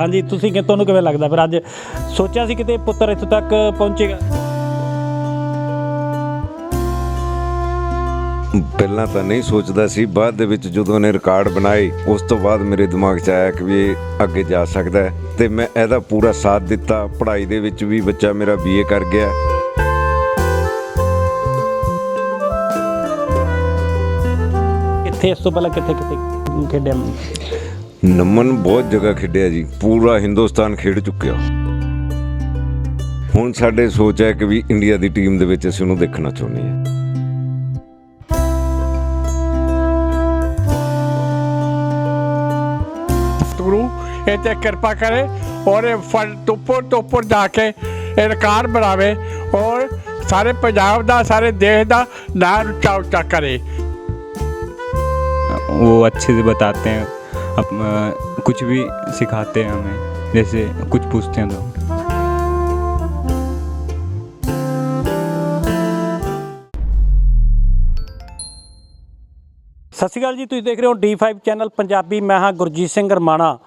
ਹਾਂਜੀ ਤੁਸੀਂ ਕਿ ਤੁਹਾਨੂੰ ਕਿਵੇਂ ਲੱਗਦਾ? ਫਿਰ ਅੱਜ ਸੋਚਿਆ ਸੀ ਕਿਤੇ ਪੁੱਤਰ ਇੱਥੋਂ ਤੱਕ ਪਹੁੰਚੇਗਾ। ਪਹਿਲਾਂ ਤਾਂ ਨਹੀਂ ਸੋਚਦਾ ਸੀ ਬਾਅਦ ਦੇ ਵਿੱਚ ਜਦੋਂ ਨੇ ਰਿਕਾਰਡ ਬਣਾਏ ਉਸ ਤੋਂ ਬਾਅਦ ਮੇਰੇ ਦਿਮਾਗ 'ਚ ਆਇਆ ਕਿ ਵੀ ਇਹ ਅੱਗੇ ਜਾ ਸਕਦਾ ਹੈ। ਤੇ ਮੈਂ ਇਹਦਾ ਪੂਰਾ ਸਾਥ ਦਿੱਤਾ ਪੜ੍ਹਾਈ ਦੇ ਵਿੱਚ ਵੀ ਬੱਚਾ ਮੇਰਾ ਬੀਏ ਕਰ ਗਿਆ। ਕਿੱਥੇ ਇਸ ਤੋਂ ਪਹਿਲਾਂ ਕਿੱਥੇ ਕਿੱਥੇ ਖੇਡਿਆ? ਨਮਨ ਬਹੁਤ ਜਗ੍ਹਾ ਖੇਡਿਆ ਜੀ ਪੂਰਾ ਹਿੰਦੁਸਤਾਨ ਖੇਡ ਚੁੱਕਿਆ ਹੁਣ ਸਾਡੇ ਸੋਚ ਹੈ ਕਿ ਵੀ ਇੰਡੀਆ ਦੀ ਟੀਮ ਦੇ ਵਿੱਚ ਅਸੀਂ ਉਹਨੂੰ ਦੇਖਣਾ ਚਾਹੁੰਦੇ ਹਾਂ ਗੁਰੂ ਇਹ ਤੇ ਕਿਰਪਾ ਕਰੇ ਔਰ ਇਹ ਫਲ ਟੋਪਰ ਟੋਪਰ ਜਾ ਕੇ ਇਹ ਰਿਕਾਰਡ ਬਣਾਵੇ ਔਰ ਸਾਰੇ ਪੰਜਾਬ ਦਾ ਸਾਰੇ ਦੇਸ਼ ਦਾ ਨਾਮ ਉੱਚਾ ਉੱਚਾ ਕਰੇ वो अच्छे से बताते हैं अप, अ, कुछ भी सिखाते हैं हमें जैसे कुछ पूछते हैं तो ਸਤਿ ਸ਼੍ਰੀ ਅਕਾਲ ਜੀ ਤੁਸੀਂ ਦੇਖ ਰਹੇ ਹੋ D5 ਚੈਨਲ ਪੰਜਾਬੀ ਮੈਂ ਹਾਂ ਗੁਰਜੀਤ ਸਿੰਘ ਰਮਾਣਾ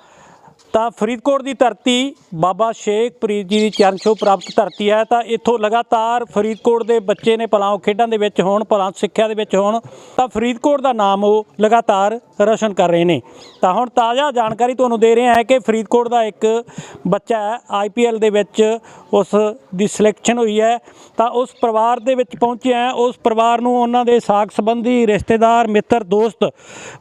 ਤਾਂ ਫਰੀਦਕੋਟ ਦੀ ਧਰਤੀ ਬਾਬਾ ਸ਼ੇਖ ਫਰੀਦ ਜੀ ਦੀ ਚਰਨ ਛੋਹ ਪ੍ਰਾਪਤ ਧਰਤੀ ਹੈ, ਤਾਂ ਇੱਥੋਂ ਲਗਾਤਾਰ ਫਰੀਦਕੋਟ ਦੇ ਬੱਚੇ ਨੇ ਭਲਾ ਉਹ ਖੇਡਾਂ ਦੇ ਵਿੱਚ ਹੋਣ, ਭਲਾ ਸਿੱਖਿਆ ਦੇ ਵਿੱਚ ਹੋਣ, ਤਾਂ ਫਰੀਦਕੋਟ ਦਾ ਨਾਮ ਉਹ ਲਗਾਤਾਰ ਰੋਸ਼ਨ ਕਰ ਰਹੇ ਨੇ। ਤਾਂ ਹੁਣ ਤਾਜ਼ਾ ਜਾਣਕਾਰੀ ਤੁਹਾਨੂੰ ਦੇ ਰਹੇ ਹਾਂ ਕਿ ਫਰੀਦਕੋਟ ਦਾ ਇੱਕ ਬੱਚਾ ਹੈ ਆਈਪੀਐਲ ਦੇ ਵਿੱਚ ਉਸ ਦੀ ਸਿਲੈਕਸ਼ਨ ਹੋਈ ਹੈ। ਤਾਂ ਉਸ ਪਰਿਵਾਰ ਦੇ ਵਿੱਚ ਪਹੁੰਚਿਆ ਉਸ ਪਰਿਵਾਰ ਨੂੰ ਉਹਨਾਂ ਦੇ ਸਾਕ ਸੰਬੰਧੀ ਰਿਸ਼ਤੇਦਾਰ, ਮਿੱਤਰ, ਦੋਸਤ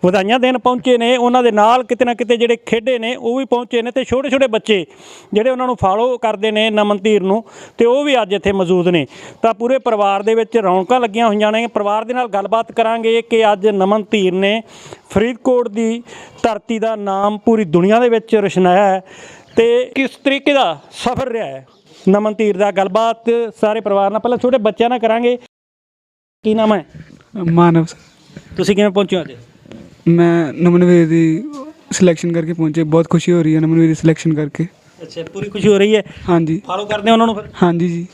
ਵਧਾਈਆਂ ਦੇਣ ਪਹੁੰਚੇ ਨੇ। ਉਹਨਾਂ ਦੇ ਨਾਲ ਕਿਤੇ ਨਾ ਕਿਤੇ ਜਿਹੜੇ ਖੇਡੇ ਨੇ, ਉਹ ਵੀ ਪਹੁੰਚੇ ਨੇ ਤੇ ਛੋਟੇ ਛੋਟੇ ਬੱਚੇ ਜਿਹੜੇ ਉਹਨਾਂ ਨੂੰ ਫਾਲੋ ਕਰਦੇ ਨੇ ਨਮਨ ਧੀਰ ਨੂੰ ਤੇ ਉਹ ਵੀ ਅੱਜ ਇੱਥੇ ਮੌਜੂਦ ਨੇ। ਤਾਂ ਪੂਰੇ ਪਰਿਵਾਰ ਦੇ ਵਿੱਚ ਰੌਣਕਾਂ ਲੱਗੀਆਂ ਹੋਈਆਂ ਨੇ। ਪਰਿਵਾਰ ਦੇ ਨਾਲ ਗੱਲਬਾਤ ਕਰਾਂਗੇ ਕਿ ਅੱਜ ਨਮਨ ਧੀਰ ਨੇ ਫਰੀਦਕੋਟ ਦੀ ਧਰਤੀ ਦਾ ਨਾਮ ਪੂਰੀ ਦੁਨੀਆ ਦੇ ਵਿੱਚ ਰੁਸ਼ਨਾਇਆ ਹੈ ਤੇ ਕਿਸ ਤਰੀਕੇ ਦਾ ਸਫ਼ਰ ਰਿਹਾ ਹੈ ਨਮਨ ਧੀਰ ਦਾ ਗੱਲਬਾਤ ਸਾਰੇ ਪਰਿਵਾਰ ਨਾਲ। ਪਹਿਲਾਂ ਛੋਟੇ ਬੱਚਿਆਂ ਨਾਲ ਕਰਾਂਗੇ। ਕੀ ਨਾਮ ਹੈ? ਮਾਨਵ ਤੁਸੀਂ ਕਿਵੇਂ ਪਹੁੰਚੇ ਅੱਜ? ਮੈਂ ਨਮਨਵੀਰ ਦੀ ਸਿਲੈਕਸ਼ਨ ਕਰਕੇ ਪਹੁੰਚੇ ਬਹੁਤ ਖੁਸ਼ੀ ਹੋ ਰਹੀ ਹੈ ਨਮਨਵੀਰ ਦੀ ਸਿਲੈਕਸ਼ਨ ਕਰਕੇ ਅੱਛਾ ਪੂਰੀ ਖੁਸ਼ੀ ਹੋ ਰਹੀ ਹੈ ਹਾਂਜੀ ਫਾਲੋ ਕਰਦੇ ਹੋ ਉਹਨਾਂ ਨੂੰ ਫਿਰ ਹਾਂਜੀ जी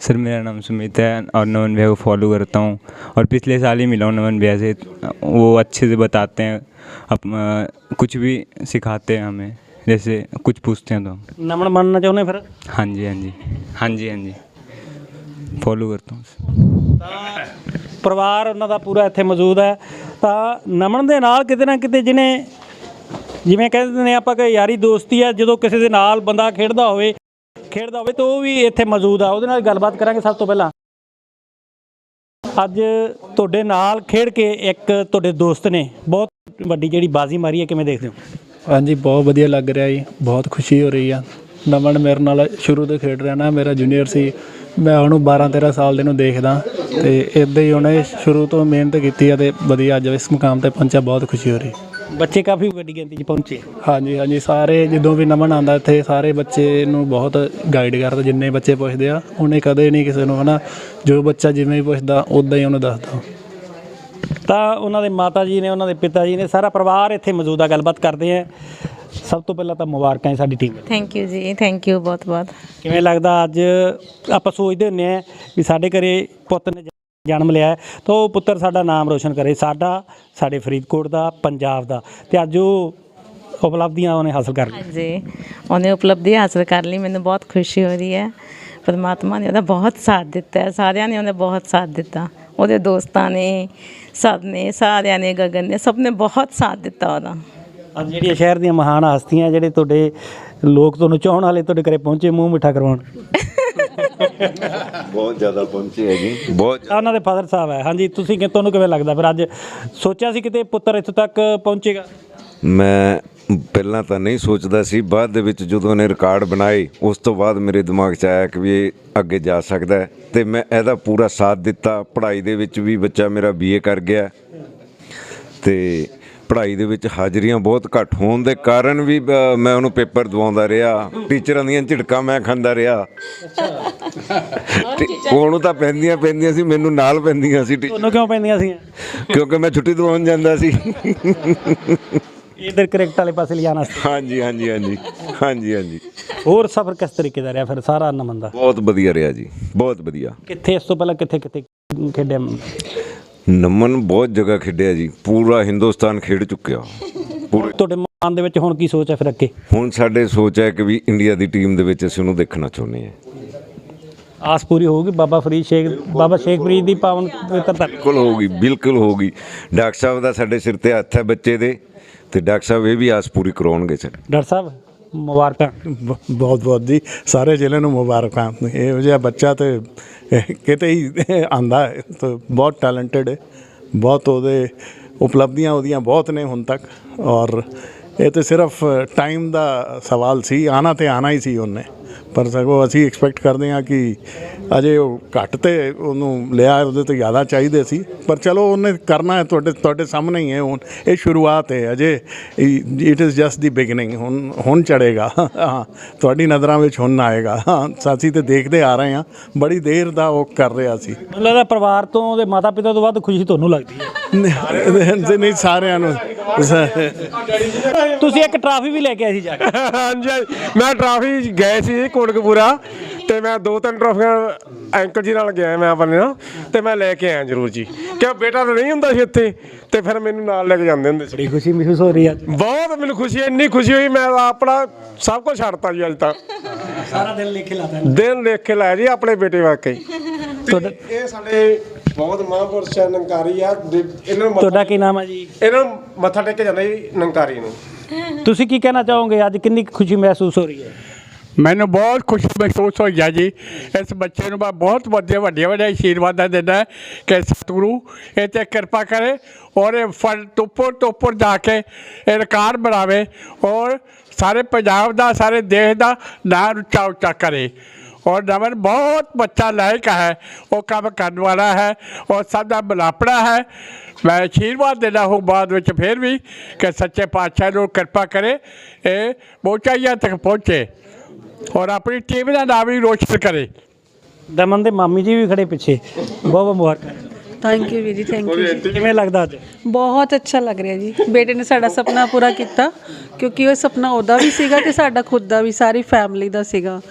सर मेरा नाम सुमित है और नमन भैया को फॉलो करता हूँ और पिछले साल ही मिला हूँ नमन भैया से वो अच्छे से बताते हैं अप, अ, कुछ भी सिखाते हैं हमें जैसे कुछ पूछते हैं तो हम ਨਮਨ ਮੰਨਣਾ ਚਾਹੁੰਦੇ ਫਿਰ हाँ जी हाँ जी हाँ जी हाँ जी फॉलो करता हूँ ਪਰਿਵਾਰ ਉਹਨਾਂ ਦਾ ਪੂਰਾ ਇੱਥੇ ਮੌਜੂਦ ਹੈ। ਤਾਂ ਨਮਨ ਦੇ ਨਾਲ ਕਿਤੇ ਨਾ ਕਿਤੇ ਜਿਹਨੇ ਜਿਵੇਂ ਕਹਿੰਦੇ ਨੇ ਆਪਾਂ ਕਿ ਯਾਰੀ ਦੋਸਤੀ ਹੈ ਜਦੋਂ ਕਿਸੇ ਦੇ ਨਾਲ ਬੰਦਾ ਖੇਡਦਾ ਹੋਵੇ ਖੇਡਦਾ ਹੋਵੇ ਤਾਂ ਉਹ ਵੀ ਇੱਥੇ ਮੌਜੂਦ ਆ। ਉਹਦੇ ਨਾਲ ਗੱਲਬਾਤ ਕਰਾਂਗੇ ਸਭ ਤੋਂ ਪਹਿਲਾਂ। ਅੱਜ ਤੁਹਾਡੇ ਨਾਲ ਖੇਡ ਕੇ ਇੱਕ ਤੁਹਾਡੇ ਦੋਸਤ ਨੇ। ਬਹੁਤ ਵੱਡੀ ਜਿਹੜੀ ਬਾਜ਼ੀ ਮਾਰੀ ਹੈ, ਕਿਵੇਂ ਦੇਖਦੇ ਹੋ? ਹਾਂਜੀ, ਬਹੁਤ ਵਧੀਆ ਲੱਗ ਰਿਹਾ ਜੀ। ਬਹੁਤ ਖੁਸ਼ੀ ਹੋ ਰਹੀ ਆ। ਨਮਨ ਮੇਰੇ ਨਾਲ ਸ਼ੁਰੂ ਤੋਂ ਖੇਡ ਰਿਹਾ ਨਾ, ਮੇਰਾ ਜੂਨੀਅਰ ਸੀ। ਮੈਂ ਉਹਨੂੰ 12 13 ਸਾਲ ਦੇ ਨੂੰ ਦੇਖਦਾ ਤੇ ਇਦਾਂ ਹੀ ਉਹਨੇ ਸ਼ੁਰੂ ਤੋਂ ਮਿਹਨਤ ਕੀਤੀ ਆ ਤੇ ਵਧੀਆ ਅੱਜ ਇਸ ਮੁਕਾਮ ਤੇ ਪਹੁੰਚਿਆ ਬਹੁਤ ਖੁਸ਼ੀ ਹੋ ਰਹੀ। ਬੱਚੇ ਕਾਫੀ ਵੱਡੀ ਗਿਣਤੀ 'ਚ ਪਹੁੰਚੇ। ਹਾਂਜੀ ਹਾਂਜੀ ਸਾਰੇ ਜਦੋਂ ਵੀ ਨਮਨ ਆਂਦਾ ਇੱਥੇ ਸਾਰੇ ਬੱਚੇ ਨੂੰ ਬਹੁਤ ਗਾਈਡ ਕਰਦਾ ਜਿੰਨੇ ਬੱਚੇ ਪੁੱਛਦੇ ਆ ਉਹਨੇ ਕਦੇ ਨਹੀਂ ਕਿਸੇ ਨੂੰ ਹਨਾ ਜੋ ਬੱਚਾ ਜਿਵੇਂ ਵੀ ਪੁੱਛਦਾ ਉਦਾਂ ਹੀ ਉਹਨੂੰ ਦੱਸਦਾ। ਤਾਂ ਉਹਨਾਂ ਦੇ ਮਾਤਾ ਜੀ ਨੇ ਉਹਨਾਂ ਦੇ ਪਿਤਾ ਜੀ ਨੇ ਸਾਰਾ ਪਰਿਵਾਰ ਇੱਥੇ ਮੌਜੂਦ ਆ ਗੱਲਬਾਤ ਕਰਦੇ ਆ। ਸਭ ਤੋਂ ਪਹਿਲਾਂ ਤਾਂ ਮੁਬਾਰਕਾਂ ਹੈ ਸਾਡੀ ਟੀਮ ਨੂੰ। ਥੈਂਕ ਯੂ ਜੀ ਥੈਂਕ ਯੂ ਬਹੁਤ ਬਹੁਤ। ਕਿਵੇਂ ਲੱਗਦਾ ਅੱਜ ਆਪਾਂ ਸੋਚਦੇ ਹੁੰਨੇ ਆ ਵੀ ਸਾਡੇ ਘਰੇ ਪੁੱਤ ਨੇ ਜ- ਜਨਮ ਲਿਆ ਤਾਂ ਉਹ ਪੁੱਤਰ ਸਾਡਾ ਨਾਮ ਰੋਸ਼ਨ ਕਰੇ ਸਾਡਾ ਸਾਡੇ ਫਰੀਦਕੋਟ ਦਾ ਪੰਜਾਬ ਦਾ ਤੇ ਅੱਜ ਉਹ ਉਪਲਬਧੀਆਂ ਉਹਨੇ ਹਾਸਲ ਕਰ ਲਈਆਂ। ਹਾਂਜੀ ਉਹਨੇ ਉਪਲਬਧੀ ਹਾਸਲ ਕਰ ਲਈ ਮੈਨੂੰ ਬਹੁਤ ਖੁਸ਼ੀ ਹੋ ਰਹੀ ਹੈ। ਪਰਮਾਤਮਾ ਨੇ ਉਹਦਾ ਬਹੁਤ ਸਾਥ ਦਿੱਤਾ ਸਾਰਿਆਂ ਨੇ ਉਹਨੇ ਬਹੁਤ ਸਾਥ ਦਿੱਤਾ। ਉਹਦੇ ਦੋਸਤਾਂ ਨੇ ਸਭ ਨੇ ਸਾਰਿਆਂ ਨੇ ਗਗਨ ਨੇ ਸਭ ਨੇ ਬਹੁਤ ਸਾਥ ਦਿੱਤਾ ਉਹਦਾ। ਅੱਜ ਜਿਹੜੀਆਂ ਸ਼ਹਿਰ ਦੀਆਂ ਮਹਾਨ ਹਸਤੀਆਂ ਜਿਹੜੇ ਤੁਹਾਡੇ ਲੋਕ ਤੁਹਾਨੂੰ ਚਾਹਣ ਵਾਲੇ ਤੁਹਾਡੇ ਘਰੇ ਪਹੁੰਚੇ ਮੂੰਹ ਮਿੱਠਾ ਕਰਵਾਉਣ। ਬਹੁਤ ਜ਼ਿਆਦਾ ਪਹੁੰਚੇ ਹੈ ਜੀ ਬਹੁਤ ਆਹ ਉਹਨਾਂ ਦੇ ਫਾਦਰ ਸਾਹਿਬ ਹੈ। ਹਾਂਜੀ ਤੁਸੀਂ ਕਿ ਤੁਹਾਨੂੰ ਕਿਵੇਂ ਲੱਗਦਾ ਫਿਰ ਅੱਜ? ਸੋਚਿਆ ਸੀ ਕਿਤੇ ਪੁੱਤਰ ਇੱਥੋਂ ਤੱਕ ਪਹੁੰਚੇਗਾ? ਮੈਂ ਪਹਿਲਾਂ ਤਾਂ ਨਹੀਂ ਸੋਚਦਾ ਸੀ। ਬਾਅਦ ਦੇ ਵਿੱਚ ਜਦੋਂ ਨੇ ਰਿਕਾਰਡ ਬਣਾਏ ਉਸ ਤੋਂ ਬਾਅਦ ਮੇਰੇ ਦਿਮਾਗ 'ਚ ਆਇਆ ਕਿ ਵੀ ਇਹ ਅੱਗੇ ਜਾ ਸਕਦਾ ਹੈ। ਤੇ ਮੈਂ ਇਹਦਾ ਪੂਰਾ ਸਾਥ ਦਿੱਤਾ। ਪੜ੍ਹਾਈ ਦੇ ਵਿੱਚ ਵੀ ਬੱਚਾ ਮੇਰਾ ਬੀਏ ਕਰ ਗਿਆ। ਤੇ ਪੜ੍ਹਾਈ ਦੇ ਵਿੱਚ ਹਾਜ਼ਰੀਆਂ ਬਹੁਤ ਘੱਟ ਹੋਣ ਦੇ ਕਾਰਨ ਵੀ ਅ, ਮੈਂ ਉਹਨੂੰ ਪੇਪਰ ਦਵਾਉਂਦਾ ਰਿਹਾ ਟੀਚਰਾਂ ਦੀਆਂ ਝਿੜਕਾਂ ਮੈਂ ਖਾਂਦਾ ਰਿਹਾ। ਤੇ ਉਹਨੂੰ ਤਾਂ ਪੈਂਦੀਆਂ ਪੈਂਦੀਆਂ ਸੀ ਮੈਨੂੰ ਨਾਲ ਪੈਂਦੀਆਂ ਸੀ ਟੀ- ਤੁਹਾਨੂੰ ਕਿਉਂ ਪੈਂਦੀਆਂ ਸੀ ਕਿਉਂਕਿ ਮੈਂ ਛੁੱਟੀ ਦਵਾਉਣ ਜਾਂਦਾ ਸੀ। ਇਧਰ ਕ੍ਰਿਕਟ ਵਾਲੇ ਪਾਸੇ ਲਿਜਾਣ ਵਾਸਤੇ। ਹਾਂਜੀ ਹਾਂਜੀ ਹਾਂਜੀ ਹਾਂਜੀ ਹਾਂਜੀ। ਹੋਰ ਸਫ਼ਰ ਕਿਸ ਤਰੀਕੇ ਦਾ ਰਿਹਾ ਫਿਰ ਸਾਰਾ ਨਮਨ ਦਾ ਬਹੁਤ ਵਧੀਆ ਰਿਹਾ ਜੀ ਬਹੁਤ ਵਧੀਆ। ਕਿੱਥੇ ਇਸ ਤੋਂ ਪਹਿਲਾਂ ਕਿੱਥੇ ਕਿੱਥੇ ਖੇਡਿਆ? ਨਮਨ ਬਹੁਤ ਜਗ੍ਹਾ ਖੇਡਿਆ ਜੀ ਪੂਰਾ ਹਿੰਦੁਸਤਾਨ ਖੇਡ ਚੁੱਕਿਆ। ਪੂਰੇ ਤੁਹਾਡੇ ਮਨ ਦੇ ਵਿੱਚ ਹੁਣ ਕੀ ਸੋਚ ਹੈ ਫਿਰ ਅੱਗੇ? ਹੁਣ ਸਾਡੇ ਸੋਚ ਹੈ ਕਿ ਵੀ ਇੰਡੀਆ ਦੀ ਟੀਮ ਦੇ ਵਿੱਚ ਅਸੀਂ ਉਹਨੂੰ ਦੇਖਣਾ ਚਾਹੁੰਦੇ ਹਾਂ। ਆਸ ਪੂਰੀ ਹੋਊਗੀ ਬਾਬਾ ਫਰੀਦ ਸ਼ੇਖ ਬਾਬਾ ਸ਼ੇਖ ਫਰੀਦ ਦੀ ਪਾਵਨ ਪਵਿੱਤਰ ਧਰਤੀ। ਬਿਲਕੁਲ ਹੋਊਗੀ ਬਿਲਕੁਲ ਹੋਊਗੀ। ਡਾਕਟਰ ਸਾਹਿਬ ਦਾ ਸਾਡੇ ਸਿਰ ਤੇ ਹੱਥ ਹੈ ਬੱਚੇ ਦੇ ਤੇ ਡਾਕਟਰ ਸਾਹਿਬ ਇਹ ਵੀ ਆਸ ਪੂਰੀ ਕਰਾਉਣਗੇ ਸਰ। ਡਾਕਟਰ ਸਾਹਿਬ ਮੁਬਾਰਕਾਂ। ਬਹੁਤ ਬਹੁਤ ਜੀ, ਸਾਰੇ ਜ਼ਿਲ੍ਹੇ ਨੂੰ ਮੁਬਾਰਕਾਂ। ਇਹੋ ਜਿਹਾ ਬੱਚਾ ਤੇ ਕਿਤੇ ਹੀ ਆਂਦਾ ਤੇ ਬਹੁਤ ਟੈਲੈਂਟਡ ਹੈ। ਬਹੁਤ ਉਹਦੇ ਉਪਲਬਧੀਆਂ ਉਹਦੀਆਂ ਬਹੁਤ ਨੇ ਹੁਣ ਤੱਕ। ਔਰ ਇਹ ਤੇ ਸਿਰਫ ਟਾਈਮ ਦਾ ਸਵਾਲ ਸੀ, ਆਣਾ ਤੇ ਆਣਾ ਹੀ ਸੀ ਉਹਨੇ। ਪਰ ਸਗੋਂ ਅਸੀਂ ਐਕਸਪੈਕਟ ਕਰਦੇ ਹਾਂ ਕਿ ਅਜੇ ਉਹ ਘੱਟ ਤੇ ਉਹਨੂੰ ਲਿਆ ਉਹਦੇ ਤੋਂ ਜ਼ਿਆਦਾ ਚਾਹੀਦੇ ਸੀ। ਪਰ ਚਲੋ ਉਹਨੇ ਕਰਨਾ ਹੈ ਤੁਹਾਡੇ ਤੁਹਾਡੇ ਸਾਹਮਣੇ ਹੀ ਹੈ ਹੁਣ। ਇਹ ਸ਼ੁਰੂਆਤ ਹੈ ਅਜੇ it is just the beginning ਹੁਣ ਹੁਣ ਚੜੇਗਾ ਹਾਂ ਤੁਹਾਡੀ ਨਜ਼ਰਾਂ ਵਿੱਚ ਹੁਣ ਆਏਗਾ। ਹਾਂ ਅਸੀਂ ਤੇ ਦੇਖਦੇ ਆ ਰਹੇ ਹਾਂ। ਬੜੀ ਦੇਰ ਦਾ ਉਹ ਕਰ ਰਿਹਾ ਸੀ। ਮੈਨੂੰ ਲੱਗਦਾ ਪਰਿਵਾਰ ਤੋਂ ਉਹਦੇ ਮਾਤਾ ਪਿਤਾ ਤੋਂ ਵੱਧ ਖੁਸ਼ੀ ਤੁਹਾਨੂੰ ਲੱਗਦੀ ਹੈ। ਨਹੀਂ ਨਹੀਂ ਸਾਰਿਆਂ ਨੂੰ। ਤੁਸੀਂ ਇੱਕ ਟਰਾਫੀ ਵੀ ਲੈ ਕੇ ਆਏ ਸੀ ਜਾ ਕੇ। ਹਾਂਜੀ। ਮੈਂ ਟਰਾਫੀ ਗਏ ਸੀ ਕੋਟਕਪੂਰਾ। ਤੇ ਮੈਂ ਦੋ ਤਿੰਨ ਟਰਾਫੀਆਂ ਅੰਕਲ ਜੀ ਨਾਲ ਗਿਆ ਮੈਂ ਆਪਣੇ ਨਾਲ ਤੇ ਮੈਂ ਲੈ ਕੇ ਆਇਆ ਜ਼ਰੂਰ ਜੀ। ਕਿਉਂ ਬੇਟਾ ਤਾਂ ਨਹੀਂ ਹੁੰਦਾ ਸੀ ਇੱਥੇ ਤੇ ਫਿਰ ਮੈਨੂੰ ਨਾਲ ਲੈ ਕੇ ਜਾਂਦੇ ਹੁੰਦੇ ਸੀ। ਬੜੀ ਖੁਸ਼ੀ ਮਹਿਸੂਸ ਹੋ ਰਹੀ ਹੈ ਬਹੁਤ ਮੈਨੂੰ ਖੁਸ਼ੀ ਹੈ, ਇੰਨੀ ਖੁਸ਼ੀ ਹੋਈ ਮੈਂ ਆਪਣਾ ਸਭ ਕੁਝ ਛੱਡਤਾ ਜੀ ਅੱਜ ਤੱਕ। ਸਾਰਾ ਦਿਨ ਲਿਖੇ ਲਾਦਾ ਦਿਨ ਲਿਖ ਕੇ ਲਾਇਆ ਜੀ ਆਪਣੇ ਬੇਟੇ ਵਾਕਈ। ਤੁਹਾਡਾ ਇਹ ਸਾਡੇ ਬਹੁਤ ਮਹਾਂਪੁਰਸ਼ ਹੈ ਨੰਕਾਰੀ ਆ ਦੇ- ਇਹਨਾਂ ਨੂੰ ਤੁਹਾਡਾ ਕੀ ਨਾਮ ਹੈ ਜੀ? ਇਹਨਾਂ ਨੂੰ ਮੱਥਾ ਟੇਕ ਕੇ ਜਾਂਦਾ ਜੀ ਨੰਕਾਰੀ ਨੂੰ। ਤੁਸੀਂ ਕੀ ਕਹਿਣਾ ਚਾਹੋਗੇ? ਅੱਜ ਕਿੰਨੀ ਕੁ ਖੁਸ਼ੀ ਮਹਿਸੂਸ ਹੋ ਰਹੀ ਹੈ? ਮੈਨੂੰ ਬਹੁਤ ਖੁਸ਼ੀ ਮਹਿਸੂਸ ਹੋਈ ਹੈ ਜੀ। ਇਸ ਬੱਚੇ ਨੂੰ ਮੈਂ ਬਹੁਤ ਵੱਡੇ ਵੱਡੇ ਵੱਡੇ ਆਸ਼ੀਰਵਾਦ ਦਿੰਦਾ ਕਿ ਸਤਿਗੁਰੂ ਇਹ ਤੇ ਕਿਰਪਾ ਕਰੇ ਔਰ ਇਹ ਫਲ ਟੋਪਰ ਟੋਪਰ ਜਾ ਕੇ ਇਹ ਰਿਕਾਰਡ ਬਣਾਵੇ ਔਰ ਸਾਰੇ ਪੰਜਾਬ ਦਾ, ਸਾਰੇ ਦੇਸ਼ ਦਾ ਨਾਮ ਉੱਚਾ ਉੱਚਾ ਕਰੇ। ਔਰ ਨਮਨ ਬਹੁਤ ਬੱਚਾ ਲਾਇਕ ਹੈ, ਉਹ ਕੰਮ ਕਰਨ ਵਾਲਾ ਹੈ ਔਰ ਸਭ ਦਾ ਬਲਾਪੜਾ ਹੈ। ਮੈਂ ਆਸ਼ੀਰਵਾਦ ਦੇਣਾ ਹੂੰ ਬਾਅਦ ਵਿੱਚ ਫਿਰ ਵੀ ਕਿ ਸੱਚੇ ਪਾਤਸ਼ਾਹ ਨੂੰ ਕਿਰਪਾ ਕਰੇ, ਇਹ ਪਹੁੰਚਾਈਆਂ ਤੱਕ ਪਹੁੰਚੇ। ਔਰ ਆਪਣੀ ਟੀਮ ਦਾ ਨਾਮ ਵੀ ਰੋਸ਼ਨ ਕਰੇ। ਦਮਨ ਦੇ ਮਾਮੀ ਜੀ ਵੀ ਖੜੇ ਪਿੱਛੇ। ਬਹੁਤ ਬਹੁਤ ਮੁਬਾਰਕਾਂ। Thank you very thank you ਕਿਵੇਂ ਲੱਗਦਾ ਅੱਜ? ਬਹੁਤ ਅੱਛਾ ਲੱਗ ਰਿਹਾ ਜੀ। ਬੇਟੇ ਨੇ ਸਾਡਾ ਸੁਪਨਾ ਪੂਰਾ ਕੀਤਾ ਕਿਉਂਕਿ ਉਹ ਸੁਪਨਾ ਉਹਦਾ ਵੀ ਸੀਗਾ ਤੇ ਸਾਡਾ ਖੁਦ ਦਾ ਵੀ ਸਾਰੀ ਫੈਮਿਲੀ ਦਾ ਸੀਗਾ।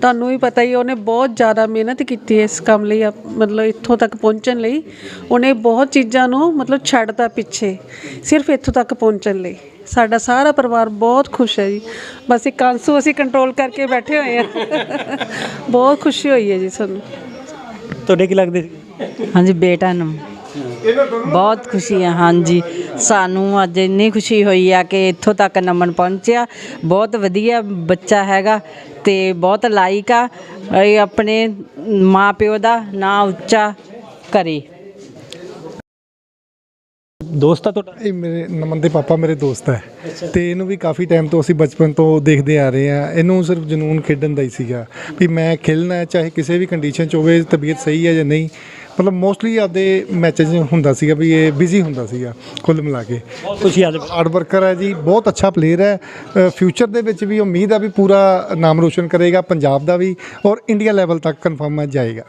ਤੁਹਾਨੂੰ ਵੀ ਪਤਾ ਹੀ ਹੈ, ਉਹਨੇ ਬਹੁਤ ਜ਼ਿਆਦਾ ਮਿਹਨਤ ਕੀਤੀ ਹੈ ਇਸ ਕੰਮ ਲਈ ਆਪ- ਮਤਲਬ ਇੱਥੋਂ ਤੱਕ ਪਹੁੰਚਣ ਲਈ। ਉਹਨੇ ਬਹੁਤ ਚੀਜ਼ਾਂ ਨੂੰ ਮਤਲਬ ਛੱਡਤਾ ਪਿੱਛੇ ਸਿਰਫ ਇੱਥੋਂ ਤੱਕ ਪਹੁੰਚਣ ਲਈ। ਸਾਡਾ ਸਾਰਾ ਪਰਿਵਾਰ ਬਹੁਤ ਖੁਸ਼ ਹੈ ਜੀ। ਬਸ ਇੱਕ ਆਂਸੂ ਅਸੀਂ ਕੰਟਰੋਲ ਕਰਕੇ ਬੈਠੇ ਹੋਏ ਹਾਂ ਬਹੁਤ ਖੁਸ਼ੀ ਹੋਈ ਹੈ ਜੀ ਸਾਨੂੰ। ਤੁਹਾਡੇ ਕੀ ਲੱਗਦੇ ਸੀ? ਹਾਂਜੀ ਬੇਟਾ ਨੂੰ। ਬਹੁਤ ਖੁਸ਼ੀ ਹੈ ਹਾਂਜੀ। ਸਾਨੂੰ ਅੱਜ ਇੰਨੀ ਖੁਸ਼ੀ ਹੋਈ ਆ ਕਿ ਇੱਥੋਂ ਤੱਕ ਨਮਨ ਪਹੁੰਚਿਆ। ਬਹੁਤ ਵਧੀਆ ਬੱਚਾ ਹੈਗਾ ਤੇ ਬਹੁਤ ਲਾਇਕ ਆ। ਇਹ ਆਪਣੇ ਮਾਪਿਓ ਦਾ ਨਾਂ ਉੱਚਾ ਕਰੇ। ਦੋਸਤ ਆ ਤੁਹਾਡਾ? ਇਹ ਮੇਰੇ ਨਮਨ ਦੇ ਪਾਪਾ ਮੇਰੇ ਦੋਸਤ ਹੈ ਤੇ ਇਹਨੂੰ ਵੀ ਕਾਫੀ ਟਾਈਮ ਤੋਂ ਅਸੀਂ ਬਚਪਨ ਤੋਂ ਦੇਖਦੇ ਆ ਰਹੇ ਆ। ਇਹਨੂੰ ਸਿਰਫ ਜਨੂਨ ਖੇਡਣ ਦਾ ਹੀ ਸੀਗਾ ਵੀ ਮੈਂ ਖੇਲਣਾ ਚਾਹੇ ਕਿਸੇ ਵੀ ਕੰਡੀਸ਼ਨ ਚ ਹੋਵੇ ਤਬੀਅਤ ਸਹੀ ਹੈ ਜਾਂ ਨਹੀਂ। ਮਤਲਬ ਮੋਸਟਲੀ ਆਪਦੇ ਮੈਚਸ ਹੁੰਦਾ ਸੀਗਾ ਵੀ ਇਹ ਬਿਜ਼ੀ ਹੁੰਦਾ ਸੀਗਾ ਕੁੱਲ ਮਿਲਾ ਕੇ। ਅੱਜ ਹਾਰਡ ਵਰਕਰ ਹੈ ਜੀ ਬਹੁਤ ਅੱਛਾ ਪਲੇਅਰ ਹੈ। ਫਿਊਚਰ ਦੇ ਵਿੱਚ ਵੀ ਉਮੀਦ ਆ ਵੀ ਪੂਰਾ ਨਾਮ ਰੋਸ਼ਨ ਕਰੇਗਾ ਪੰਜਾਬ ਦਾ ਵੀ ਔਰ ਇੰਡੀਆ ਲੈਵਲ ਤੱਕ ਕਨਫਰਮ ਜਾਏਗਾ।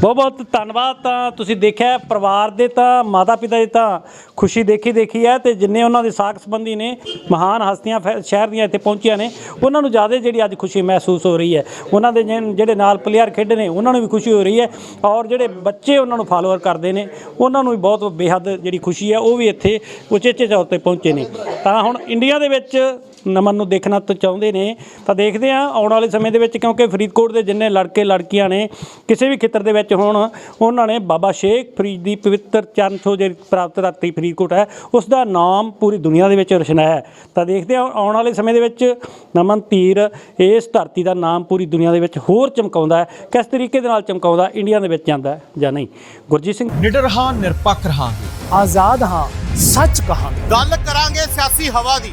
ਬਹੁਤ ਬਹੁਤ ਧੰਨਵਾਦ ਤਾਂ ਤੁਸੀਂ ਦੇਖਿਆ ਪਰਿਵਾਰ ਦੇ ਤਾਂ ਮਾਤਾ ਪਿਤਾ ਦੀ ਤਾਂ ਖੁਸ਼ੀ ਦੇਖੀ ਦੇਖੀ ਹੈ ਤੇ ਜਿੰਨੇ ਉਹਨਾਂ ਦੇ ਸਾਖ ਸੰਬੰਧੀ ਨੇ ਮਹਾਨ ਹਸਤੀਆਂ ਫੈ- ਸ਼ਹਿਰ ਦੀਆਂ ਇੱਥੇ ਪਹੁੰਚੀਆਂ ਨੇ, ਉਹਨਾਂ ਨੂੰ ਜ਼ਿਆਦਾ ਜਿਹੜੀ ਅੱਜ ਖੁਸ਼ੀ ਮਹਿਸੂਸ ਹੋ ਰਹੀ ਹੈ। ਉਹਨਾਂ ਦੇ ਜਿਨ- ਜਿਹੜੇ ਨਾਲ ਪਲੇਅਰ ਖੇਡੇ ਨੇ, ਉਹਨਾਂ ਨੂੰ ਵੀ ਖੁਸ਼ੀ ਹੋ ਰਹੀ ਹੈ ਔਰ ਜਿਹੜੇ ਬੱਚੇ ਉਹਨਾਂ ਨੂੰ ਫਾਲੋਅਰ ਕਰਦੇ ਨੇ, ਉਹਨਾਂ ਨੂੰ ਵੀ ਬਹੁਤ ਬੇਹੱਦ ਜਿਹੜੀ ਖੁਸ਼ੀ ਹੈ, ਉਹ ਵੀ ਇੱਥੇ ਉਚੇਚੇ ਤੌਰ ਤੇ ਪਹੁੰਚੇ ਨੇ। ਤਾਂ ਹੁਣ ਇੰਡੀਆ ਦੇ ਵਿੱਚ ਨਮਨ ਨੂੰ ਦੇਖਣਾ ਤਾਂ ਚਾਹੁੰਦੇ ਨੇ ਤਾਂ ਦੇਖਦੇ ਆ ਆਉਣ ਵਾਲੇ ਸਮੇਂ ਦੇ ਵਿੱਚ ਕਿਉਂਕਿ ਫਰੀਦਕੋਟ ਦੇ ਜਿੰਨੇ ਲੜਕੇ ਲੜਕੀਆਂ ਨੇ ਕਿਸੇ ਵੀ ਖੇਤਰ ਦੇ ਵਿੱਚ ਹੁਣ ਉਹਨਾਂ ਨੇ ਬਾਬਾ ਸ਼ੇਖ ਫਰੀਦ ਦੀ ਪਵਿੱਤਰ ਚਰਨ ਛੋਹ ਜਿਹੜੀ ਪ੍ਰਾਪਤ ਧਰਤੀ ਫਰੀਦਕੋਟ ਹੈ ਉਸ ਦਾ ਨਾਮ ਪੂਰੀ ਦੁਨੀਆ ਦੇ ਵਿੱਚ ਰੋਸ਼ਨਾਇਆ ਹੈ। ਤਾਂ ਦੇਖਦੇ ਆ ਆਉਣ ਵਾਲੇ ਸਮੇਂ ਦੇ ਵਿੱਚ ਨਮਨ ਧੀਰ ਇਸ ਧਰਤੀ ਦਾ ਨਾਮ ਪੂਰੀ ਦੁਨੀਆ ਦੇ ਵਿੱਚ ਹੋਰ ਚਮਕਾਉਂਦਾ ਹੈ। ਕਿਸ ਤਰੀਕੇ ਦੇ ਨਾਲ ਚਮਕਾਉਂਦਾ ਇੰਡੀਆ ਦੇ ਵਿੱਚ ਜਾਂਦਾ ਹੈ ਜਾਂ ਨਹੀਂ? ਗੁਰਜੀਤ ਸਿੰਘ। ਨਿਡਰ ਹਾਂ ਨਿਰਪੱਖ ਰਹਾਂਗੇ। ਆਜ਼ਾਦ ਹਾਂ ਸੱਚ ਕਹਾਂਗੇ। ਗੱਲ ਕਰਾਂਗੇ ਸਿਆਸੀ ਹਵਾ ਦੀ।